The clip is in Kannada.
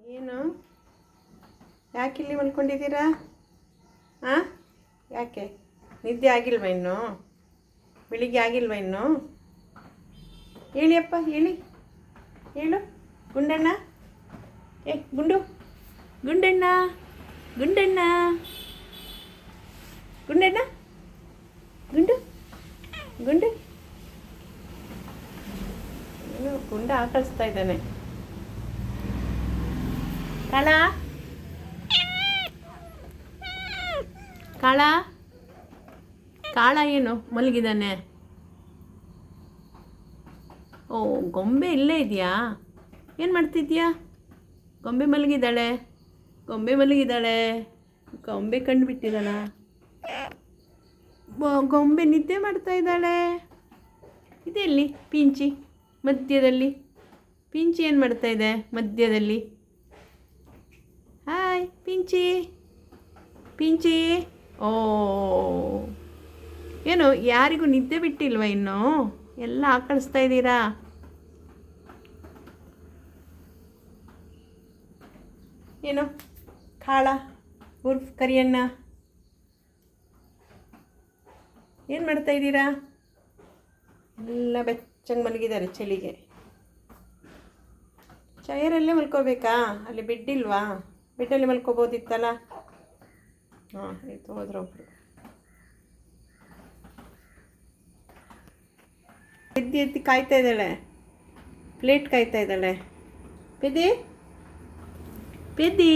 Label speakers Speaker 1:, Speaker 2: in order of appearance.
Speaker 1: ಏನು? ಯಾಕೆ ಇಲ್ಲಿ ಮಲ್ಕೊಂಡಿದ್ದೀರಾ? ಹಾಂ ಯಾಕೆ? ನಿದ್ದೆ ಆಗಿಲ್ವ ಇನ್ನು? ಬೆಳಿಗ್ಗೆ ಆಗಿಲ್ವ ಇನ್ನು? ಹೇಳಿಯಪ್ಪ ಹೇಳಿ. ಹೇಳು. ಗುಂಡಣ್ಣ? ಏ, ಗುಂಡು. ಗುಂಡಣ್ಣ ಗುಂಡಣ್ಣ. ಗುಂಡಣ್ಣ? ಗುಂಡು? ಗುಂಡು? ಗುಂಡ ಆಕಳಿಸ್ತಾ ಇದ್ದಾನೆ. ಕಾಳ? ಕಾಳ? ಕಾಳ ಏನು? ಮಲಗಿದ್ದಾನೆ. ಓ, ಗೊಂಬೆ ಇಲ್ಲೇ ಇದೆಯಾ? ಏನು ಮಾಡ್ತಿದ್ಯಾ? ಗೊಂಬೆ ಮಲಗಿದ್ದಾಳೆ. ಗೊಂಬೆ ಮಲಗಿದ್ದಾಳೆ. ಗೊಂಬೆ ಕಂಡುಬಿಟ್ಟಿದ್ದಾಳ? ಗೊಂಬೆ ನಿದ್ದೆ ಮಾಡ್ತಾ ಇದ್ದಾಳೆ. ಇದೆಲ್ಲಿ? ಪಿಂಚಿ. ಮಧ್ಯದಲ್ಲಿ. ಪಿಂಚಿ ಏನು ಮಾಡ್ತಾ ಇದೆ? ಮಧ್ಯದಲ್ಲಿ. ಪಿಂಚಿ ಪಿಂಚಿ, ಓ, ಏನು, ಯಾರಿಗೂ ನಿದ್ದೆ ಬಿಟ್ಟಿಲ್ವ ಇನ್ನು? ಎಲ್ಲ ಆಕಳಿಸ್ತಾ ಇದ್ದೀರಾ? ಏನು, ಕಾಳ, ಉರ್ಫ್, ಕರಿಯಣ್ಣ? ಏನು ಮಾಡ್ತಾ ಇದ್ದೀರಾ? ಎಲ್ಲ ಬೆಚ್ಚಂಗೆ ಮಲಗಿದ್ದಾರೆ ಚಳಿಗೆ. ಚೈರಲ್ಲೇ ಮಲ್ಕೋಬೇಕಾ? ಅಲ್ಲಿ ಬೆಡ್ ಇಲ್ವಾ? ಬೆಡ್ಡಲ್ಲಿ ಮಲ್ಕೋಬೋದಿತ್ತಲ್ಲ? ಹಾಂ ಆಯಿತು ಹೋದ್ರೊಬ್ರು ಎದ್ದು ಎದ್ದು ಕಾಯ್ತಾ ಇದ್ದಾಳೆ. ಪ್ಲೇಟ್ ಕಾಯ್ತಾ ಇದ್ದಾಳೆ. ಪಿದಿ ಪೆದ್ದಿ?